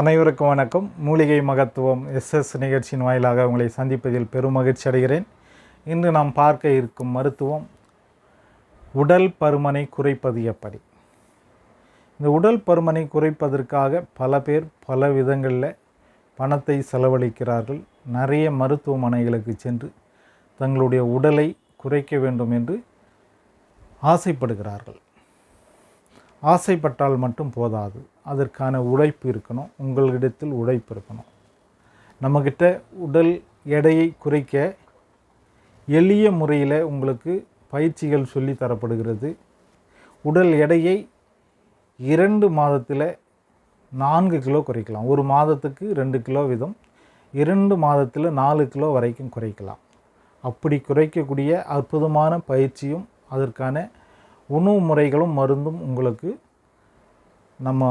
அனைவருக்கும் வணக்கம். மூலிகை மகத்துவம் எஸ்எஸ் நிகழ்ச்சியின் வாயிலாக உங்களை சந்திப்பதில் பெரும் மகிழ்ச்சி அடைகிறேன். இன்று நாம் பார்க்க இருக்கும் மருத்துவம் உடல் பருமனை குறைப்பது எப்படி? இந்த உடல் பருமனை குறைப்பதற்காக பல பேர் பல விதங்களில் பணத்தை செலவழிக்கிறார்கள். நிறைய மருத்துவமனைகளுக்கு சென்று தங்களுடைய உடலை குறைக்க வேண்டும் என்று ஆசைப்படுகிறார்கள். ஆசைப்பட்டால் மட்டும் போதாது. அதற்கான உழைப்பு இருக்கணும். உங்களிடத்தில் உழைப்பு இருக்கணும். நம்மக்கிட்ட உடல் எடையை குறைக்க எளிய முறையில் உங்களுக்கு பயிற்சிகள் சொல்லி தரப்படுகிறது. உடல் எடையை இரண்டு மாதத்தில் நான்கு கிலோ குறைக்கலாம். ஒரு மாதத்துக்கு ரெண்டு கிலோ வீதம் இரண்டு மாதத்தில் நாலு கிலோ வரைக்கும் குறைக்கலாம். அப்படி குறைக்கக்கூடிய அற்புதமான பயிற்சியும் அதற்கான உணவு முறைகளும் மருந்தும் உங்களுக்கு நம்ம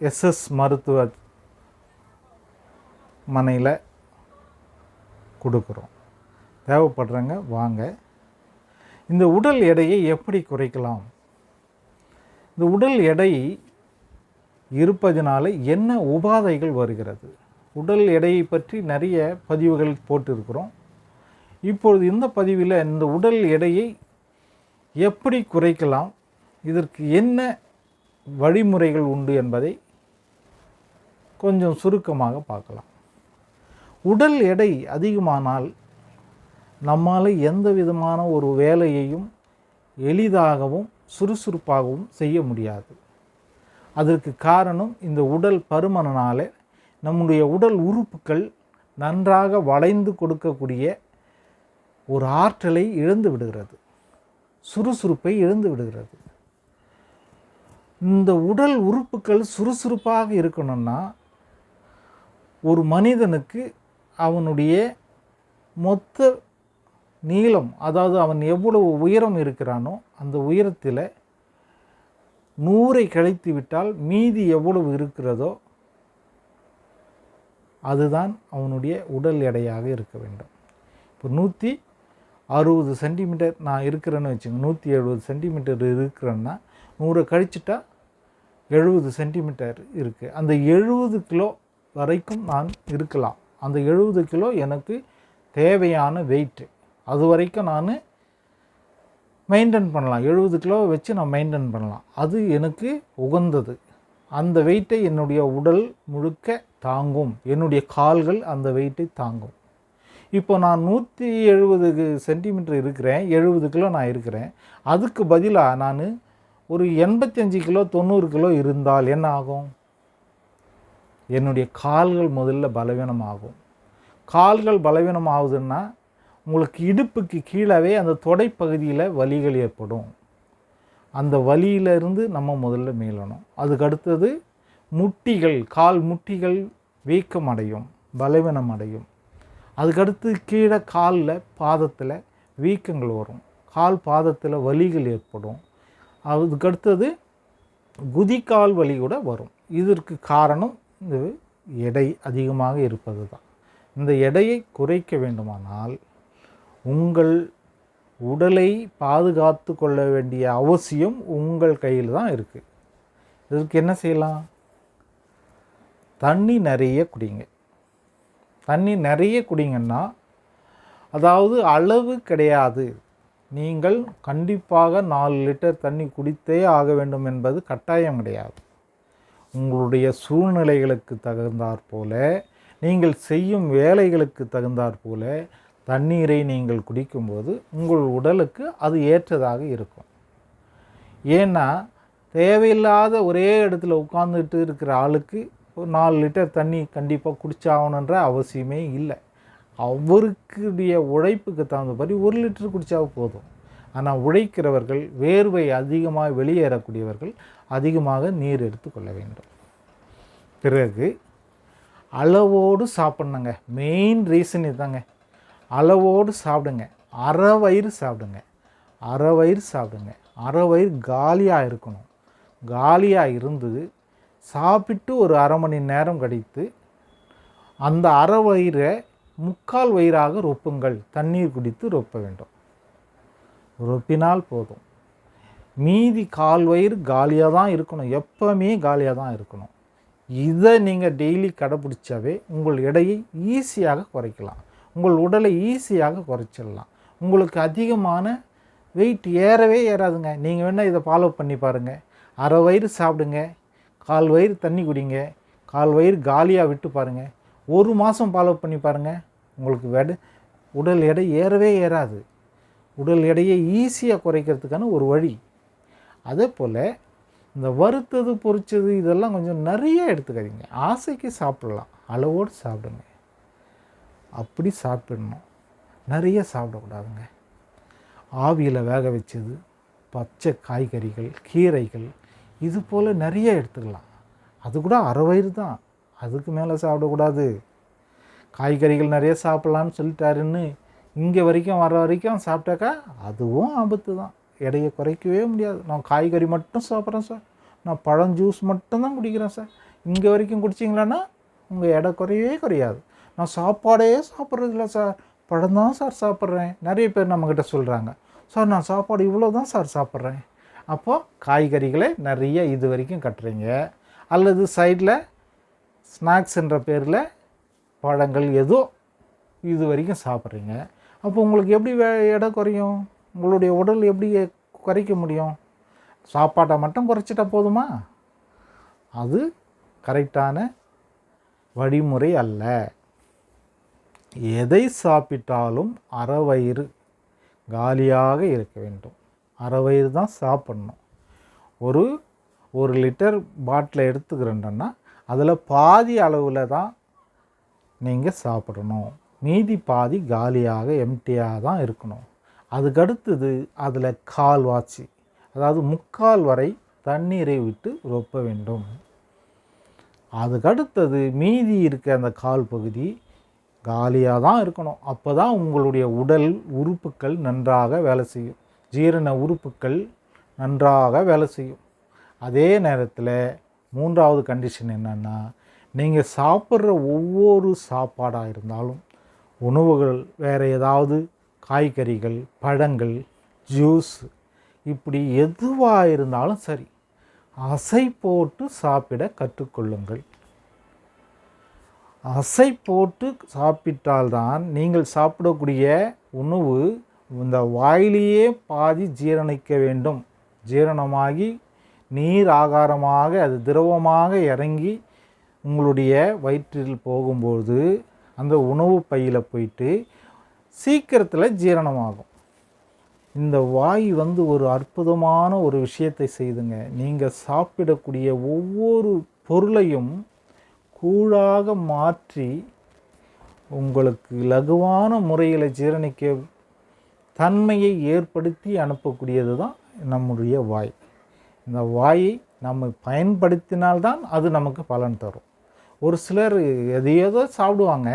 எஸ்எஸ் மருத்துவ மனையில் கொடுக்குறோம். தேவைப்படுறவங்க வாங்க. இந்த உடல் எடையை எப்படி குறைக்கலாம்? இந்த உடல் எடை இருப்பதினால என்ன உபாதைகள் வருகிறது? உடல் எடையை பற்றி நிறைய பதிவுகள் போட்டிருக்கிறோம். இப்பொழுது இந்த பதிவில் இந்த உடல் எடையை எப்படி குறைக்கலாம்? இதற்கு என்ன வழிமுறைகள் உண்டு என்பதை கொஞ்சம் சுருக்கமாக பார்க்கலாம். உடல் எடை அதிகமானால் நம்மால் எந்த விதமான ஒரு வேலையையும் எளிதாகவும் சுறுசுறுப்பாகவும் செய்ய முடியாது. அதற்கு காரணம் இந்த உடல் பருமனால நம்முடைய உடல் உறுப்புகள் நன்றாக வளைந்து கொடுக்கக்கூடிய ஒரு ஆற்றலை இழந்து விடுகிறது சுறுசுறுப்பை இழந்து விடுகிறது. இந்த உடல் உறுப்புகள் சுறுசுறுப்பாக இருக்கணும்னா ஒரு மனிதனுக்கு அவனுடைய மொத்த நீளம் அதாவது அவன் எவ்வளவு உயரம் இருக்கிறானோ அந்த உயரத்தில் நூறை கழித்து விட்டால் மீதி எவ்வளவு இருக்கிறதோ அதுதான் அவனுடைய உடல் எடையாக இருக்க வேண்டும். இப்போ நூற்றி அறுபது சென்டிமீட்டர் நான் இருக்கிறேன்னு வச்சுங்க நூற்றி எழுபது சென்டிமீட்டர் இருக்கிறேன்னா நூறை கழிச்சிட்டா எழுபது சென்டிமீட்டர் இருக்குது அந்த எழுபது கிலோ வரைக்கும் நான் இருக்கலாம். அந்த எழுபது கிலோ எனக்கு தேவையான வெயிட்டு அது வரைக்கும் நான் மெயின்டைன் பண்ணலாம். எழுபது கிலோ வச்சு நான் மெயின்டைன் பண்ணலாம். அது எனக்கு உகந்தது. அந்த வெயிட்டை என்னுடைய உடல் முழுக்க தாங்கும். என்னுடைய கால்கள் அந்த வெயிட்டை தாங்கும். இப்போ நான் நூற்றி எழுபது சென்டிமீட்டர் இருக்கிறேன். எழுபது கிலோ நான் இருக்கிறேன். அதுக்கு பதிலாக நான் ஒரு எண்பத்தஞ்சு கிலோ தொண்ணூறு கிலோ இருந்தால் என்ன ஆகும்? என்னுடைய கால்கள் முதல்ல பலவீனம் ஆகும் கால்கள் பலவீனம் ஆகுதுன்னா உங்களுக்கு இடுப்புக்கு கீழவே அந்த தொடைப்பகுதியில் வலிகள் ஏற்படும். அந்த வலியிலிருந்து நம்ம முதல்ல மீளணும். அதுக்கு அடுத்தது முட்டிகள் கால் முட்டிகள் வீக்கம் அடையும் பலவீனம் அடையும் அதுக்கடுத்து கீழே காலில் பாதத்தில் வீக்கங்கள் வரும். கால் பாதத்தில் வலிகள் ஏற்படும். அதுக்கடுத்தது குதிக்கால் வலி கூட வரும். இதற்கு காரணம் இந்த எடை அதிகமாக இருப்பது தான் இந்த எடையை குறைக்க வேண்டுமானால் உங்கள் உடலை பாதுகாத்து கொள்ள வேண்டிய அவசியம் உங்கள் கையில் தான் இருக்குது இதற்கு என்ன செய்யலாம்? தண்ணி நிறைய குடிங்க. தண்ணி நிறைய குடிங்கன்னா அதாவது அளவு கிடையாது. நீங்கள் கண்டிப்பாக நாலு லிட்டர் தண்ணி குடித்தே ஆக வேண்டும் என்பது கட்டாயம் கிடையாது. உங்களுடைய சூழ்நிலைகளுக்கு தகுந்தாற் போல நீங்கள் செய்யும் வேலைகளுக்கு தகுந்தாற் போல தண்ணீரை நீங்கள் குடிக்கும்போது உங்கள் உடலுக்கு அது ஏற்றதாக இருக்கும். ஏன்னா தேவையில்லாத ஒரே இடத்துல உட்காந்துட்டு இருக்கிற ஆளுக்கு ஒரு நாலு லிட்டர் தண்ணி கண்டிப்பாக குடிச்சாகணுன்ற அவசியமே இல்லை. அவருக்குடைய உழைப்புக்கு தகுந்தபடி ஒரு லிட்டர் குடித்தா போதும். ஆனால் உழைக்கிறவர்கள் வேர்வை அதிகமாக வெளியேறக்கூடியவர்கள் அதிகமாக நீர் எடுத்துக்கொள்ள வேண்டும். பிறகு அளவோடு சாப்பிட்ணுங்க. மெயின் ரீசன் இதுதாங்க. அளவோடு சாப்பிடுங்க. அரை வயிறு சாப்பிடுங்க. அரை வயிறு சாப்பிடுங்க. அரை வயிறு காலியாக இருக்கணும். காலியாக இருந்து சாப்பிட்டு ஒரு அரை மணி நேரம் கழித்து அந்த அரை வயிறை முக்கால் வயிறாக ரொப்புங்கள். தண்ணீர் குடித்து ரொப்ப வேண்டும். ரொப்பினால் போதும். மீதி கால் வயிறு காலியாக தான் இருக்கணும். எப்போவுமே காலியாக தான் இருக்கணும். இதை நீங்கள் டெய்லி கடைப்பிடிச்சாவே உங்கள் எடையை ஈஸியாக குறைக்கலாம். உங்கள் உடலை ஈஸியாக குறைச்சிடலாம். உங்களுக்கு அதிகமான வெயிட் ஏறவே ஏறாதுங்க. நீங்கள் வேணால் இதை ஃபாலோ பண்ணி பாருங்கள் அரை வயிறு சாப்பிடுங்க. கால் வயிறு தண்ணி குடிங்க. கால் வயிறு காலியாக விட்டு பாருங்கள் ஒரு மாதம் ஃபாலோ பண்ணி பாருங்கள் உங்களுக்கு வெட உடல் எடை ஏறவே ஏறாது. உடல் எடையை ஈஸியாக குறைக்கிறதுக்கான ஒரு வழி. அதே போல் இந்த வறுத்தது பொறிச்சது இதெல்லாம் கொஞ்சம் நிறைய எடுத்துக்காதீங்க. ஆசைக்கு சாப்பிடலாம். அளவோடு சாப்பிடுங்க. அப்படி சாப்பிடணும். நிறைய சாப்பிடக்கூடாதுங்க. ஆவியில் வேக வச்சது பச்சை காய்கறிகள் கீரைகள் இது போல் நிறைய எடுத்துக்கலாம். அது கூட அரை வயிறு தான். அதுக்கு மேலே சாப்பிடக்கூடாது. காய்கறிகள் நிறைய சாப்பிட்லான்னு சொல்லிட்டாருன்னு இங்கே வரைக்கும் வர வரைக்கும் சாப்பிட்டாக்கா அதுவும் ஆபத்து தான். எடையை குறைக்கவே முடியாது. நான் காய்கறி மட்டும் சாப்பிட்றேன் சார். நான் பழம் ஜூஸ் மட்டும்தான் குடிக்கிறேன் சார். இங்கே வரைக்கும் குடிச்சிங்களான்னா உங்கள் எடை குறையவே குறையாது. நான் சாப்பாடே சாப்பிட்றதில்ல சார். பழம் தான் சார் சாப்பிட்றேன். நிறைய பேர் நம்மக்கிட்ட சொல்கிறாங்க சார் நான் சாப்பாடு இவ்வளோ தான் சார் சாப்பிட்றேன். அப்போது காய்கறிகளை நிறைய இது வரைக்கும் கட்டுறீங்க. அல்லது சைடில் ஸ்நாக்ஸ்ன்ற பேரில் பழங்கள் ஏதோ இது வரைக்கும் சாப்பிட்றீங்க. அப்போ உங்களுக்கு எப்படி வே- எடை குறையும்? உங்களுடைய உடல் எப்படி குறைக்க முடியும்? சாப்பாட்டை மட்டும் குறைச்சிட்டா போதுமா? அது கரெக்டான வழிமுறை அல்ல. எதை சாப்பிட்டாலும் அரை வயிறு காலியாக இருக்க வேண்டும். அரை வயிறு தான் சாப்பிடணும். ஒரு ஒரு லிட்டர் பாட்டில் எடுத்துக்கிறேன்னா அதில் பாதி அளவில் தான் நீங்கள் சாப்பிடணும். மீதி பாதி காலியாக எம்டியாக தான் இருக்கணும். அதுக்கடுத்தது அதில் கால்வாச்சி அதாவது முக்கால் வரை தண்ணீரை விட்டு ரொப்ப வேண்டும். அதுக்கடுத்தது மீதி இருக்க அந்த கால் பகுதி காலியாக தான் இருக்கணும். அப்போ தான் உங்களுடைய உடல் உறுப்புக்கள் நன்றாக வேலை செய்யும். ஜீரண உறுப்புக்கள் நன்றாக வேலை செய்யும். அதே நேரத்தில் மூன்றாவது கண்டிஷன் என்னென்னா நீங்கள் சாப்பிட்ற ஒவ்வொரு சாப்பாடாக இருந்தாலும் உணவுகள் வேறு ஏதாவது காய்கறிகள் பழங்கள் ஜூஸ் இப்படி எதுவாக இருந்தாலும் சரி அசை போட்டு சாப்பிட கற்றுக்கொள்ளுங்கள். அசை போட்டு சாப்பிட்டால்தான் நீங்கள் சாப்பிடக்கூடிய உணவு இந்த வாயிலேயே பாதி ஜீரணிக்க வேண்டும். ஜீரணமாகி நீர் ஆகாரமாக அது திரவமாக இறங்கி உங்களுடைய வயிற்றில் போகும்போது அந்த உணவு பையில் போயிட்டு சீக்கிரத்தில் ஜீரணமாகும். இந்த வாய் வந்து ஒரு அற்புதமான ஒரு விஷயத்தை செய்துங்க. நீங்கள் சாப்பிடக்கூடிய ஒவ்வொரு பொருளையும் கூழாக மாற்றி உங்களுக்கு லகுவான முறையில் ஜீரணிக்க தன்மையை ஏற்படுத்தி அனுப்பக்கூடியது தான் நம்முடைய வாய். இந்த வாயை நம்ம பயன்படுத்தினால்தான் அது நமக்கு பலன் தரும். ஒரு சிலர் எதையேதோ சாப்பிடுவாங்க.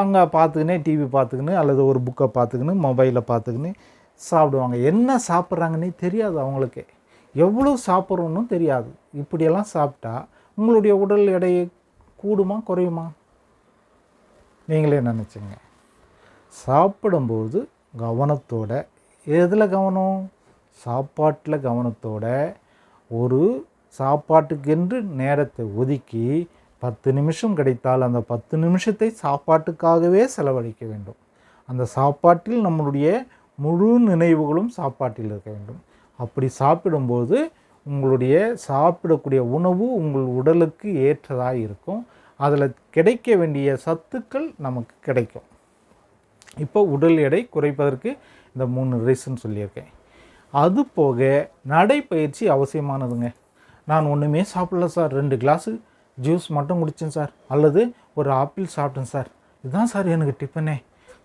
அங்கே பார்த்துக்கினே டிவி பார்த்துக்கின்னு அல்லது ஒரு புக்கை பார்த்துக்கின்னு மொபைலில் பார்த்துக்கின்னு சாப்பிடுவாங்க. என்ன சாப்பிட்றாங்கன்னே தெரியாது அவங்களுக்கு. எவ்வளோ சாப்பிட்றோன்னு தெரியாது. இப்படியெல்லாம் சாப்பிட்டா உங்களுடைய உடல் எடையை கூடுமா குறையுமா? நீங்களே நினச்சிங்க சாப்பிடும்போது கவனத்தோட எதில் கவனம்? சாப்பாட்டில் கவனத்தோட ஒரு சாப்பாட்டுக்கென்று நேரத்தை ஒதுக்கி பத்து நிமிஷம் கிடைத்தால் அந்த பத்து நிமிஷத்தை சாப்பாட்டுக்காகவே செலவழிக்க வேண்டும். அந்த சாப்பாட்டில் நம்மளுடைய முழு நினைவுகளும் சாப்பாட்டில் இருக்க வேண்டும். அப்படி சாப்பிடும்போது உங்களுடைய சாப்பிடக்கூடிய உணவு உங்கள் உடலுக்கு ஏற்றதாக இருக்கும். அதில் கிடைக்க வேண்டிய சத்துக்கள் நமக்கு கிடைக்கும். இப்போ உடல் எடை குறைப்பதற்கு இந்த மூணு ரீசன் சொல்லியிருக்கேன். அது போக நடைப்பயிற்சி அவசியமானதுங்க. நான் ஒன்றுமே சாப்பிடல சார். ரெண்டு கிளாஸு ஜூஸ் மட்டும் குடித்தேன் சார். அல்லது ஒரு ஆப்பிள் சாப்பிட்டேன் சார். இதுதான் சார் எனக்கு டிஃபனே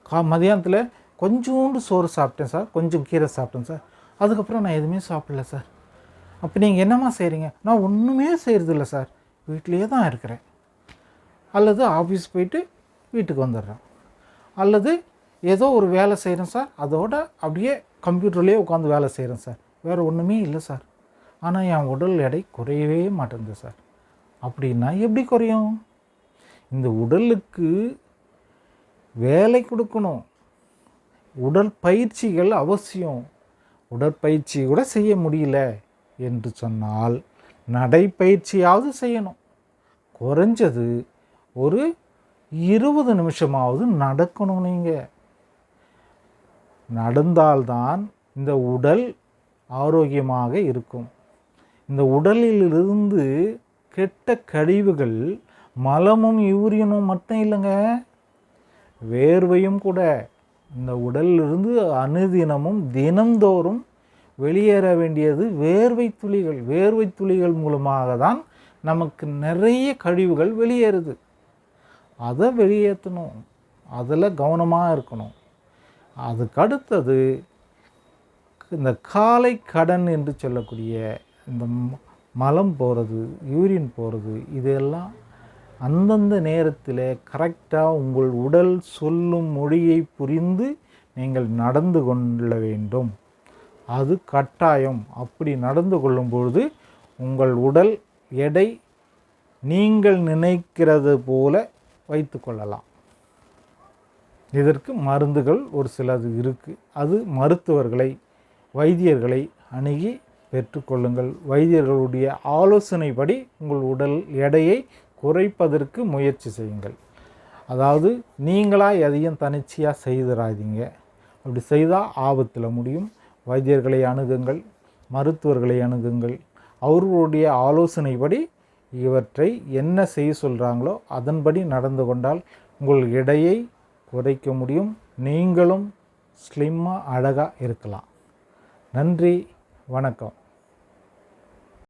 கா மதியானத்தில் கொஞ்சோண்டு சோறு சாப்பிட்டேன் சார். கொஞ்சம் கீரை சாப்பிட்டேன் சார். அதுக்கப்புறம் நான் எதுவுமே சாப்பிடல சார். அப்போ நீங்கள் என்னம்மா செய்கிறீங்க நான் ஒன்றுமே செய்கிறதில்ல சார். வீட்டிலேயே தான் இருக்கிறேன். அல்லது ஆஃபீஸ் போயிட்டு வீட்டுக்கு வந்துடுறேன். அல்லது ஏதோ ஒரு வேலை செய்கிறேன் சார். அதோட அப்படியே கம்ப்யூட்டர்லேயே உட்காந்து வேலை செய்கிறேன் சார். வேறு ஒன்றுமே இல்லை சார். ஆனால் என் உடல் எடை குறையவே மாட்டேங்குது சார். அப்படின்னா எப்படி குறையும்? இந்த உடலுக்கு வேலை கொடுக்கணும். உடற்பயிற்சிகள் அவசியம். உடற்பயிற்சி கூட செய்ய முடியல என்று சொன்னால் நடைப்பயிற்சியாவது செய்யணும். குறைஞ்சது ஒரு இருபது நிமிஷமாவது நடக்கணும் நீங்கள் நடந்தால்தான் இந்த உடல் ஆரோக்கியமாக இருக்கும். இந்த உடலிலிருந்து கெட்ட கழிவுகள் மலமும் யூரியனும் மட்டும் இல்லைங்க. வேர்வையும் கூட. இந்த உடலிலிருந்து அனுதினமும் தினந்தோறும் வெளியேற வேண்டியது வேர்வை துளிகள். வேர்வை துளிகள் மூலமாக தான் நமக்கு நிறைய கழிவுகள் வெளியேறுது. அதை வெளியேற்றணும். அதில் கவனமாக இருக்கணும். அதுக்கடுத்தது இந்த காலை கடன் என்று சொல்லக்கூடிய இந்த மலம் போகிறது யூரின் போகிறது இதெல்லாம் அந்தந்த நேரத்தில் கரெக்டாக உங்கள் உடல் சொல்லும் மொழியை புரிந்து நீங்கள் நடந்து கொள்ள வேண்டும். அது கட்டாயம். அப்படி நடந்து கொள்ளும் பொழுது உங்கள் உடல் எடை நீங்கள் நினைக்கிறது போல வைத்து கொள்ளலாம். இதற்கு மருந்துகள் ஒரு சிலது இருக்குது அது மருத்துவர்களை வைத்தியர்களை அணுகி பெற்றுக்கொள்ளுங்கள். வைத்தியர்களுடைய ஆலோசனைப்படி உங்கள் உடல் எடையை குறைப்பதற்கு முயற்சி செய்யுங்கள். அதாவது நீங்களாக எதையும் தனிச்சையாக செய்திடாதீங்க அப்படி செய்தால் ஆபத்தில் முடியும். வைத்தியர்களை அணுகுங்கள் மருத்துவர்களை அணுகுங்கள். அவர்களுடைய ஆலோசனைப்படி இவற்றை என்ன செய்ய சொல்கிறாங்களோ அதன்படி நடந்து கொண்டால் உங்கள் எடையை குறைக்க முடியும். நீங்களும் ஸ்லிம்மாக அழகாக இருக்கலாம். நன்றி வணக்கம்.